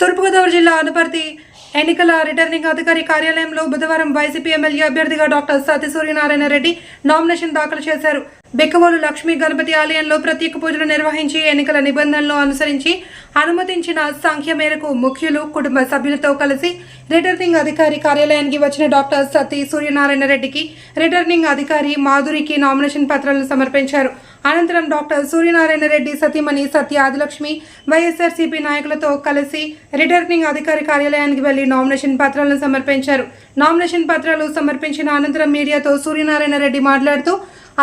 తూర్పుగోదావరి జిల్లా అనుపర్తి ఎన్నికల రిటర్నింగ్ అధికారి కార్యాలయంలో బుధవారం వైసీపీ ఎమ్మెల్యే అభ్యర్థిగా డాక్టర్ సత్య సూర్యనారాయణ రెడ్డి నామినేషన్ దాఖలు చేశారు. బెక్కవోలు లక్ష్మీ గణపతి ఆలయంలో ప్రత్యేక పూజలు నిర్వహించి ఎన్నికల నిబంధనలు అనుసరించి అనుమతించిన సంఖ్య మేరకు ముఖ్యులు కుటుంబ సభ్యులతో కలిసి రిటర్నింగ్ అధికారి కార్యాలయానికి వచ్చిన డాక్టర్ సతీ సూర్యనారాయణ రెడ్డికి రిటర్నింగ్ అధికారి మాధురికి నామినేషన్ పత్రాలను సమర్పించారు. అనంతరం డాక్టర్ సూర్యనారాయణ రెడ్డి సతీమణి సత్య ఆదిలక్ష్మి వైఎస్ఆర్సీపీ నాయకులతో కలిసి రిటర్నింగ్ అధికారి కార్యాలయానికి వెళ్ళి నామినేషన్ పత్రాలను సమర్పించారు. నామినేషన్ పత్రాలు సమర్పించిన అనంతరం మీడియాతో సూర్యనారాయణ రెడ్డి మాట్లాడుతూ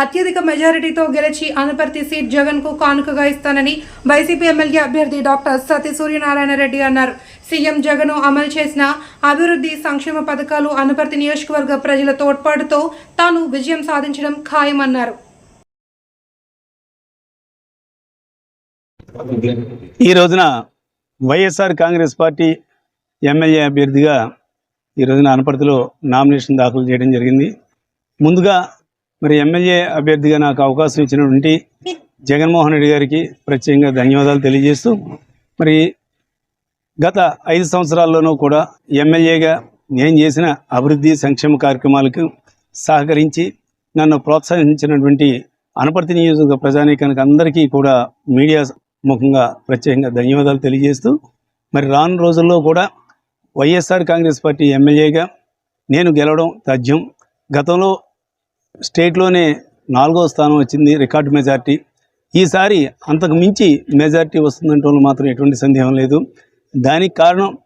అత్యధిక మెజారిటీతో గెలిచి అనపర్తి సీట్ జగన్కు కానుకగా ఇస్తానని వైసీపీ ఎమ్మెల్యే అభ్యర్థి డాక్టర్ సతీ సూర్యనారాయణ రెడ్డి అన్నారు. సీఎం జగన్ అమలు చేసిన అభివృద్ధి సంక్షేమ పథకాలు అనపర్తి నియోజకవర్గ ప్రజల తోడ్పాటుతో తాను విజయం సాధించడం ఖాయమన్నారు. ఈ రోజున వైఎస్ఆర్ కాంగ్రెస్ పార్టీ ఎమ్మెల్యే అభ్యర్థిగా ఈ రోజున అనపర్తిలో నామినేషన్ దాఖలు చేయడం జరిగింది. ముందుగా మరి ఎమ్మెల్యే అభ్యర్థిగా నాకు అవకాశం ఇచ్చినటువంటి జగన్మోహన్ రెడ్డి గారికి ప్రత్యేకంగా ధన్యవాదాలు తెలియజేస్తూ మరి గత ఐదు సంవత్సరాల్లోనూ కూడా ఎమ్మెల్యేగా నేను చేసిన అభివృద్ధి సంక్షేమ కార్యక్రమాలకు సహకరించి నన్ను ప్రోత్సహించినటువంటి అనపర్తి నియోజకవర్గ ప్రజానీకానికి అందరికీ కూడా మీడియా ముఖంగా ప్రత్యేకంగా ధన్యవాదాలు తెలియజేస్తూ మరి రాను రోజుల్లో కూడా వైఎస్ఆర్ కాంగ్రెస్ పార్టీ ఎమ్మెల్యేగా నేను గెలవడం తథ్యం. గతంలో స్టేట్లోనే నాలుగో స్థానం వచ్చింది రికార్డు మెజార్టీ. ఈసారి అంతకు మించి మెజార్టీ వస్తుందంటే మాత్రం ఎటువంటి సందేహం లేదు. దానికి కారణం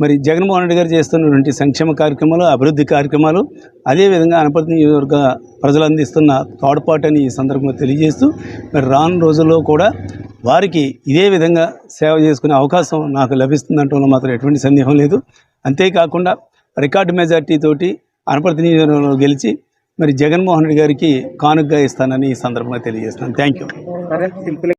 మరి జగన్మోహన్ రెడ్డి గారు చేస్తున్నటువంటి సంక్షేమ కార్యక్రమాలు అభివృద్ధి కార్యక్రమాలు అదేవిధంగా అనపర్తి నియోజకవర్గ ప్రజలు అందిస్తున్న తోడ్పాటని ఈ సందర్భంగా తెలియజేస్తూ మరి రాను రోజుల్లో కూడా వారికి ఇదే విధంగా సేవ చేసుకునే అవకాశం నాకు లభిస్తుందంటే మాత్రం ఎటువంటి సందేహం లేదు. అంతేకాకుండా రికార్డు మెజార్టీ తోటి అనపర్తి నియోజకవర్గంలో గెలిచి మరి జగన్మోహన్ రెడ్డి గారికి కానుకగా ఇస్తానని ఈ సందర్భంగా తెలియజేస్తున్నాను. Thank you